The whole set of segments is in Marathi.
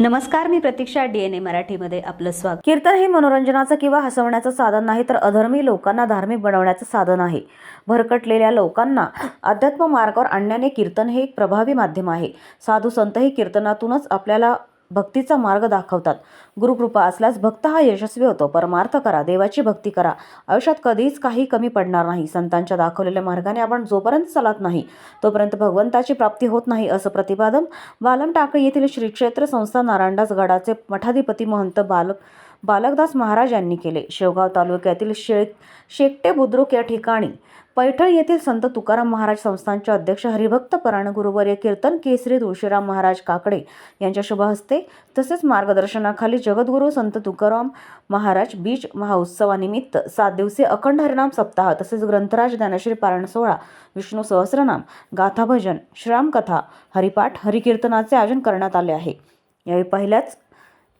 नमस्कार मी प्रतीक्षा डी एन ए मराठीमध्ये आपलं स्वागत. कीर्तन हे मनोरंजनाचं किंवा हसवण्याचं साधन नाही तर अधर्मी लोकांना धार्मिक बनवण्याचं साधन आहे. भरकटलेल्या लोकांना अध्यात्म मार्गावर आणण्याने कीर्तन हे एक प्रभावी माध्यम आहे. साधू संतही कीर्तनातूनच आपल्याला भक्तीचा मार्ग दाखवतात. गुरुकृपा असल्यास भक्त हा यशस्वी होतो. परमार्थ करा देवाची भक्ती करा. आयुष्यात कधीच काही कमी पडणार नाही. संतांच्या दाखवलेल्या मार्गाने आपण जोपर्यंत चालत नाही तोपर्यंत भगवंताची प्राप्ती होत नाही असं प्रतिपादन बालम टाकळी येथील श्री क्षेत्र संस्था नारायणदास गडाचे मठाधिपती महंत बालक बालकदास महाराज यांनी केले. शेवगाव तालुक्यातील शे शेकटे बुद्रुक या ठिकाणी पैठण येथील संत तुकाराम महाराज संस्थानचे अध्यक्ष हरिभक्त पराण गुरुवर्य कीर्तन केसरी तुळशीराम महाराज काकडे यांच्या शुभ हस्ते तसेच मार्गदर्शनाखाली जगद्गुरू संत तुकाराम महाराज बीज महाउत्सवानिमित्त सात दिवसीय अखंड हरिनाम सप्ताह तसेच ग्रंथराज ज्ञानश्री पारायण सोहळा विष्णू सहस्रनाम गाथाभजन श्रामकथा हरिपाठ हरिकीर्तनाचे आयोजन करण्यात आले आहे. यावेळी पहिल्याच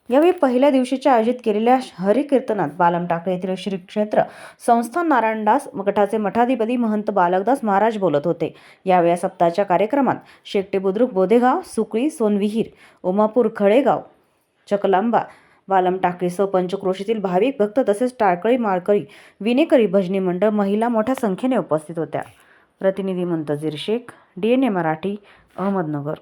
यावेळी पहिल्या दिवशीच्या आयोजित केलेल्या हरिकीर्तनात बालम टाकळे येथील श्री क्षेत्र संस्थान नारायणदास मठाचे मठाधिपती महंत बालकदास महाराज बोलत होते. यावेळी या सप्ताहाच्या कार्यक्रमात शेकटे बुद्रुक बोधेगाव सुकळी सोनविहीर उमापूर खळेगाव चकलांबा बालम टाकळीसह पंचक्रोशीतील भाविक भक्त तसेच टाळकळी माळकळी विनेकरी भजनी मंडळ महिला मोठ्या संख्येने उपस्थित होत्या. प्रतिनिधी Muntazir Sheikh D N A Marathi Ahmednagar.